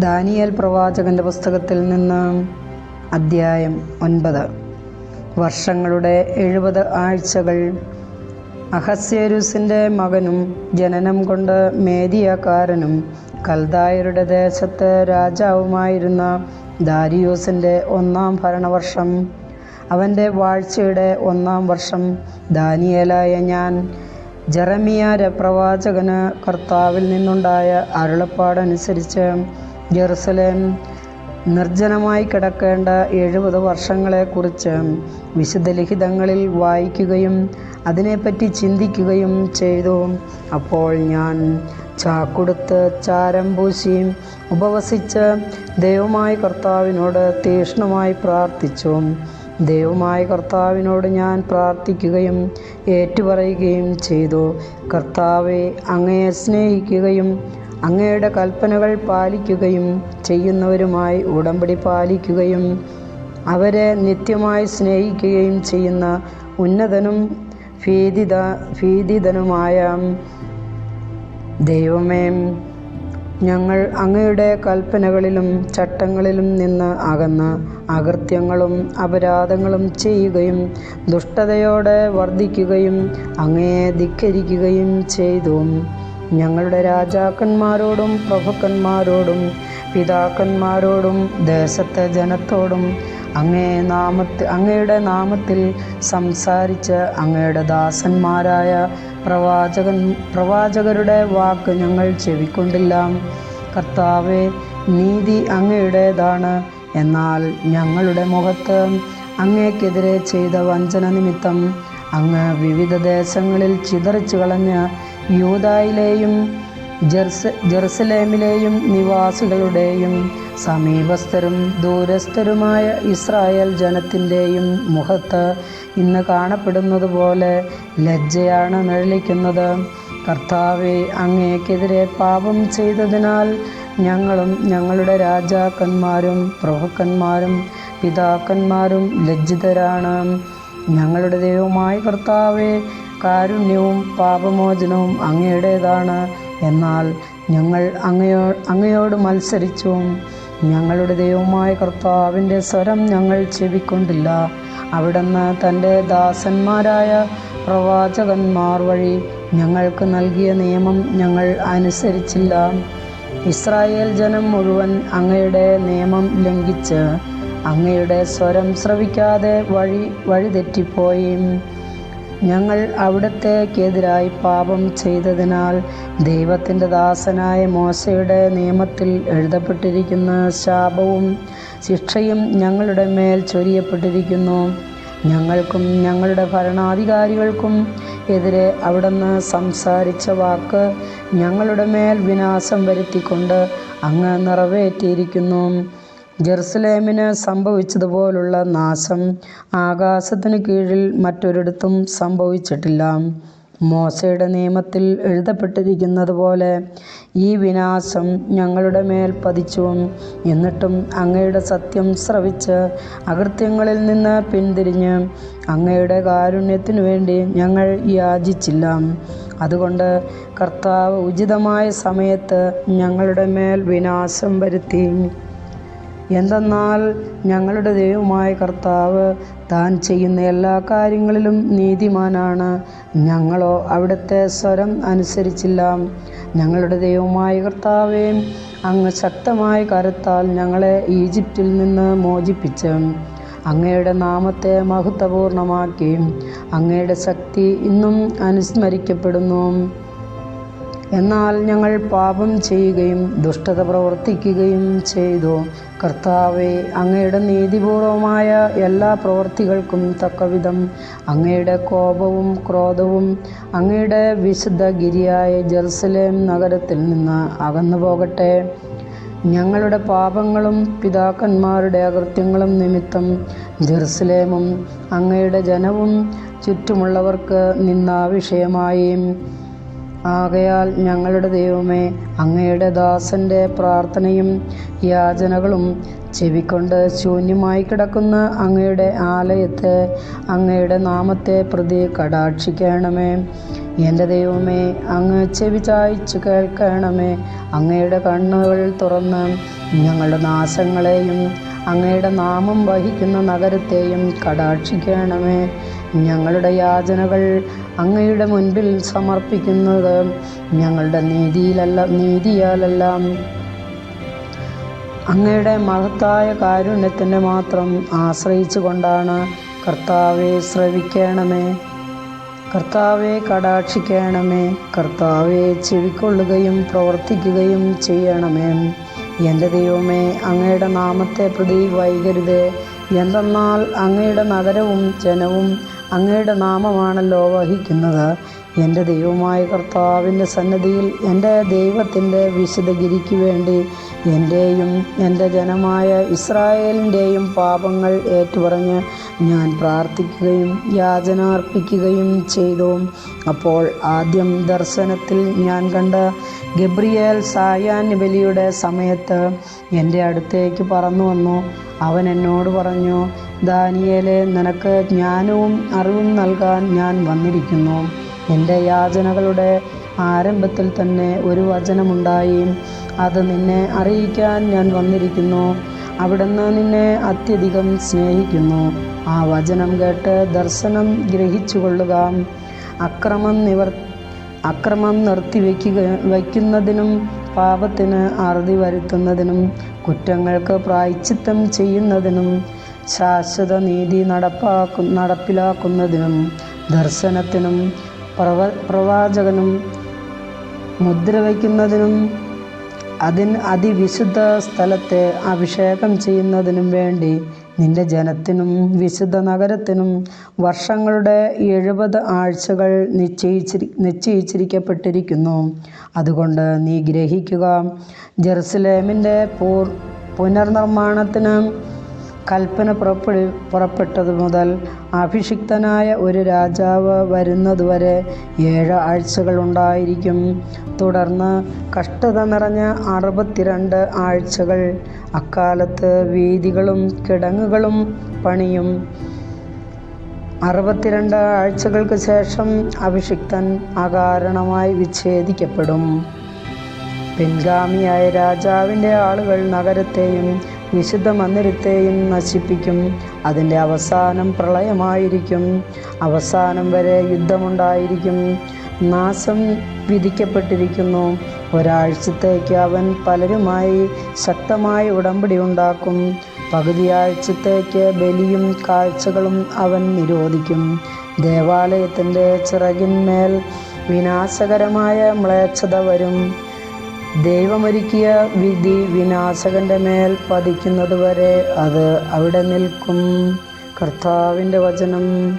Daniel പ്രവാചകന്റെ പുസ്തകത്തിൽ നിന്ന് അദ്ധ്യായം ഒൻപത്. വർഷങ്ങളുടെ എഴുപത് ആഴ്ചകൾ അഹസ്യേരുസിന്റെ മകനും ജനനം കൊണ്ട് മേദിയക്കാരനും കൽദായരുടെ ദേശത്തെ രാജാവുമായിരുന്ന ദാരിയോസിന്റെ ഒന്നാം ഭരണവർഷം അവന്റെ വാഴ്ചയുടെ ഒന്നാം വർഷം. ദാനിയേലായ ഞാൻ ജറമിയ പ്രവാചകന് കർത്താവിൽ നിന്നുണ്ടായ അരുളപ്പാടനുസരിച്ച് ജെറുസലേം നിർജനമായി കിടക്കേണ്ട എഴുപത് വർഷങ്ങളെക്കുറിച്ച് വിശുദ്ധ ലിഖിതങ്ങളിൽ വായിക്കുകയും അതിനെപ്പറ്റി ചിന്തിക്കുകയും ചെയ്തു. അപ്പോൾ ഞാൻ ചാക്കുടുത്ത് ചാരം പൂശി ഉപവസിച്ച് ദൈവമായ കർത്താവിനോട് തീഷ്ണമായി പ്രാർത്ഥിച്ചു. ദൈവമായ കർത്താവിനോട് ഞാൻ പ്രാർത്ഥിക്കുകയും ഏറ്റുപറയുകയും ചെയ്തു. കർത്താവെ അങ്ങയെ സ്നേഹിക്കുകയും അങ്ങയുടെ കൽപ്പനകൾ പാലിക്കുകയും ചെയ്യുന്നവരുമായി ഉടമ്പടി പാലിക്കുകയും അവരെ നിത്യമായി സ്നേഹിക്കുകയും ചെയ്യുന്ന ഉന്നതനും ഭീതിത ഭീതിതനുമായ ദൈവമേ ഞങ്ങൾ അങ്ങയുടെ കൽപ്പനകളിലും ചട്ടങ്ങളിലും നിന്ന് അകന്ന് അകൃത്യങ്ങളും അപരാധങ്ങളും ചെയ്യുകയും ദുഷ്ടതയോടെ വർദ്ധിക്കുകയും അങ്ങയെ ധിക്കരിക്കുകയും ചെയ്തു. ഞങ്ങളുടെ രാജാക്കന്മാരോടും പ്രഭുക്കന്മാരോടും പിതാക്കന്മാരോടും ദേശത്തെ ജനത്തോടും അങ്ങേ നാമത്തിൽ അങ്ങയുടെ നാമത്തിൽ സംസാരിച്ച് അങ്ങയുടെ ദാസന്മാരായ പ്രവാചകൻ പ്രവാചകരുടെ വാക്ക് ഞങ്ങൾ ചെവിക്കൊണ്ടില്ല. കർത്താവെ നീതി അങ്ങയുടേതാണ്. എന്നാൽ ഞങ്ങളുടെ മുഖത്ത് അങ്ങേക്കെതിരെ ചെയ്ത വഞ്ചന നിമിത്തം അങ്ങ് വിവിധ ദേശങ്ങളിൽ ചിതറിച്ചു കളഞ്ഞ യൂതായിലെയും ജെർസ ജെറുസലേമിലെയും നിവാസികളുടെയും സമീപസ്ഥരും ദൂരസ്ഥരുമായ ഇസ്രായേൽ ജനത്തിന്റെയും മുഖത്ത് ഇന്ന് കാണപ്പെടുന്നത് പോലെ ലജ്ജയാണ് നിഴലിക്കുന്നത്. കർത്താവെ അങ്ങേക്കെതിരെ പാപം ചെയ്തതിനാൽ ഞങ്ങളും ഞങ്ങളുടെ രാജാക്കന്മാരും പ്രഭുക്കന്മാരും പിതാക്കന്മാരും ലജ്ജിതരാണ്. ഞങ്ങളുടെ ദൈവമായ കർത്താവെ കാരുണ്യവും പാപമോചനവും അങ്ങയുടേതാണ്. എന്നാൽ ഞങ്ങൾ അങ്ങയോ അങ്ങയോട് മത്സരിച്ചും. ഞങ്ങളുടെ ദൈവമായ കർത്താവിന്റെ സ്വരം ഞങ്ങൾ ചെവിക്കൊണ്ടില്ല. അവിടുന്ന് തന്റെ ദാസന്മാരായ പ്രവാചകന്മാർ വഴി ഞങ്ങൾക്ക് നൽകിയ നിയമം ഞങ്ങൾ അനുസരിച്ചില്ല. ഇസ്രായേൽ ജനം മുഴുവൻ അങ്ങയുടെ നിയമം ലംഘിച്ച് അങ്ങയുടെ സ്വരം ശ്രവിക്കാതെ വഴി വഴിതെറ്റിപ്പോയി. ഞങ്ങൾ അവിടത്തേക്കെതിരായി പാപം ചെയ്തതിനാൽ ദൈവത്തിന്റെ ദാസനായ മോശയുടെ നിയമത്തിൽ എഴുതപ്പെട്ടിരിക്കുന്ന ശാപവും ശിക്ഷയും ഞങ്ങളുടെ മേൽ ചൊരിയപ്പെട്ടിരിക്കുന്നു. ഞങ്ങൾക്കും ഞങ്ങളുടെ ഭരണാധികാരികൾക്കും എതിരെ അവിടുന്ന് സംസാരിച്ച വാക്ക് ഞങ്ങളുടെ മേൽ വിനാശം വരുത്തിക്കൊണ്ട് അങ്ങ് നിറവേറ്റിയിരിക്കുന്നു. ജെറുസലേമിന് സംഭവിച്ചതുപോലുള്ള നാശം ആകാശത്തിനു കീഴിൽ മറ്റൊരിടത്തും സംഭവിച്ചിട്ടില്ല. മോശയുടെ നിയമത്തിൽ എഴുതപ്പെട്ടിരിക്കുന്നത് പോലെ ഈ വിനാശം ഞങ്ങളുടെ മേൽ പതിച്ചു. എന്നിട്ടും അങ്ങയുടെ സത്യം ശ്രവിച്ച് അകൃത്യങ്ങളിൽ നിന്ന് പിന്തിരിഞ്ഞ് അങ്ങയുടെ കാരുണ്യത്തിനു വേണ്ടി ഞങ്ങൾ യാചിച്ചില്ല. അതുകൊണ്ട് കർത്താവ് ഉചിതമായ സമയത്ത് ഞങ്ങളുടെ മേൽ വിനാശം വരുത്തി. എന്തെന്നാൽ ഞങ്ങളുടെ ദൈവമായ കർത്താവ് താൻ ചെയ്യുന്ന എല്ലാ കാര്യങ്ങളിലും നീതിമാനാണ്. ഞങ്ങളോ അവിടുത്തെ സ്വരം അനുസരിച്ചില്ല. ഞങ്ങളുടെ ദൈവമായ കർത്താവേ അങ്ങ് ശക്തമായ കരത്താൽ ഞങ്ങളെ ഈജിപ്തിൽ നിന്ന് മോചിപ്പിച്ച് അങ്ങയുടെ നാമത്തെ മഹത്വപൂർണമാക്കി. അങ്ങയുടെ ശക്തി ഇന്നും അനുസ്മരിക്കപ്പെടുന്നു. എന്നാൽ ഞങ്ങൾ പാപം ചെയ്യുകയും ദുഷ്ടത പ്രവർത്തിക്കുകയും ചെയ്തു. കർത്താവെ അങ്ങയുടെ നീതിപൂർവമായ എല്ലാ പ്രവൃത്തികൾക്കും തക്കവിധം. അങ്ങയുടെ കോപവും ക്രോധവും അങ്ങയുടെ വിശുദ്ധ ഗിരിയായ ജെറുസലേം നഗരത്തിൽ നിന്ന് അകന്നു പോകട്ടെ. ഞങ്ങളുടെ പാപങ്ങളും പിതാക്കന്മാരുടെ അകൃത്യങ്ങളും നിമിത്തം ജെറുസലേമും അങ്ങയുടെ ജനവും ചുറ്റുമുള്ളവർക്ക് നിന്നാവിഷയമായി ആകയാൽ ഞങ്ങളുടെ ദൈവമേ അങ്ങയുടെ ദാസന്റെ പ്രാർത്ഥനയും യാചനകളും ചെവിക്കൊണ്ട് ശൂന്യമായി കിടക്കുന്ന അങ്ങയുടെ ആലയത്തെ അങ്ങയുടെ നാമത്തെ പ്രതി കടാക്ഷിക്കണമേ. എന്റെ ദൈവമേ അങ്ങ് ചെവി ചായച്ചു കേൾക്കണമേ. അങ്ങയുടെ കണ്ണുകൾ തുറന്ന് ഞങ്ങളുടെ നാശങ്ങളെയും അങ്ങയുടെ നാമം വഹിക്കുന്ന നഗരത്തെയും കടാക്ഷിക്കണമേ. ഞങ്ങളുടെ യാചനകൾ അങ്ങയുടെ മുൻപിൽ സമർപ്പിക്കുന്നത് ഞങ്ങളുടെ നീതിയിലല്ല നീതിയാലെല്ലാം. അങ്ങയുടെ മഹത്തായ കാരുണ്യത്തിന്റെ മാത്രം ആശ്രയിച്ചു കൊണ്ടാണ് കർത്താവെ ശ്രവിക്കണമേ. കർത്താവെ കടാക്ഷിക്കണമേ. കർത്താവെ ചെവിക്കൊള്ളുകയും പ്രവർത്തിക്കുകയും ചെയ്യണമേ. എന്റെ ദൈവമേ അങ്ങയുടെ നാമത്തെ പ്രതി വൈകരുതേ എന്തെന്നാൽ അങ്ങയുടെ നഗരവും ജനവും അങ്ങയുടെ നാമമാണല്ലോ വഹിക്കുന്നത്. എന്റെ ദൈവമായ കർത്താവിന്റെ സന്നദ്ധിയിൽ എന്റെ ദൈവത്തിന്റെ വിശുദ്ധഗിരിക്ക് വേണ്ടി എന്റെയും എന്റെ ജനമായ ഇസ്രായേലിന്റെയും പാപങ്ങൾ ഏറ്റുപറഞ്ഞ് ഞാൻ പ്രാർത്ഥിക്കുകയും യാചന അർപ്പിക്കുകയും ചെയ്തു. അപ്പോൾ ആദ്യം ദർശനത്തിൽ ഞാൻ കണ്ട ഗബ്രിയേൽ സായാന്യ ബലിയുടെ സമയത്ത് എന്റെ അടുത്തേക്ക് പറന്നു വന്നു. അവൻ എന്നോട് പറഞ്ഞു ദാനിയേലെ നിനക്ക് ജ്ഞാനവും അറിവും നൽകാൻ ഞാൻ വന്നിരിക്കുന്നു. എന്റെ യാചനകളുടെ ആരംഭത്തിൽ തന്നെ ഒരു വചനമുണ്ടായി. അത് നിന്നെ അറിയിക്കാൻ ഞാൻ വന്നിരിക്കുന്നു. അവിടുന്ന് നിന്നെ അത്യധികം സ്നേഹിക്കുന്നു. ആ വചനം കേട്ട് ദർശനം ഗ്രഹിച്ചുകൊള്ളുക. അക്രമം നിവർ അക്രമം നിർത്തിവെക്കുക വയ്ക്കുന്നതിനും പാപത്തിന് അറുതി വരുത്തുന്നതിനും കുറ്റങ്ങൾക്ക് പ്രായച്ചിത്തം ചെയ്യുന്നതിനും ശാശ്വത നീതി നടപ്പാക്കു നടപ്പിലാക്കുന്നതിനും ദർശനത്തിനും പ്രവ പ്രവാചകനും മുദ്ര വയ്ക്കുന്നതിനും അതിന് അതിവിശുദ്ധ സ്ഥലത്തെ അഭിഷേകം ചെയ്യുന്നതിനും വേണ്ടി നിന്റെ ജനത്തിനും വിശുദ്ധ നഗരത്തിനും വർഷങ്ങളുടെ എഴുപത് ആഴ്ചകൾ നിശ്ചയിച്ചിരി നിശ്ചയിച്ചിരിക്കപ്പെട്ടിരിക്കുന്നു. അതുകൊണ്ട് നീ ഗ്രഹിക്കുക ജെറുസലേമിന്റെ പൂർ പുനർനിർമ്മാണത്തിന് കൽപ്പന പുറപ്പെടു പുറപ്പെട്ടതു മുതൽ അഭിഷിക്തനായ ഒരു രാജാവ് വരുന്നതുവരെ ഏഴ് ആഴ്ചകൾ ഉണ്ടായിരിക്കും. തുടർന്ന് കഷ്ടത നിറഞ്ഞ അറുപത്തിരണ്ട് ആഴ്ചകൾ. അക്കാലത്ത് വീതികളും കിടങ്ങുകളും പണിയും. അറുപത്തിരണ്ട് ആഴ്ചകൾക്ക് ശേഷം അഭിഷിക്തൻ അകാരണമായി വിച്ഛേദിക്കപ്പെടും. പിൻഗാമിയായ രാജാവിന്റെ ആളുകൾ നഗരത്തെയും വിശുദ്ധ മന്ദിരത്തെയും നശിപ്പിക്കും. അതിന്റെ അവസാനം പ്രളയമായിരിക്കും. അവസാനം വരെ യുദ്ധമുണ്ടായിരിക്കും. നാശം വിധിക്കപ്പെട്ടിരിക്കുന്നു. ഒരാഴ്ചത്തേക്ക് അവൻ പലരുമായി ശക്തമായ ഉടമ്പടി ഉണ്ടാക്കും. പകുതിയാഴ്ചത്തേക്ക് ബലിയും കാഴ്ചകളും അവൻ നിരോധിക്കും. ദേവാലയത്തിന്റെ ചിറകിന്മേൽ വിനാശകരമായ മ്ലേച്ഛത വരും. ദൈവമൊരുക്കിയ വിധി വിനാശകന്റെ മേൽ പതിക്കുന്നതുവരെ അത് അവിടെ നിൽക്കും. കർത്താവിന്റെ വചനം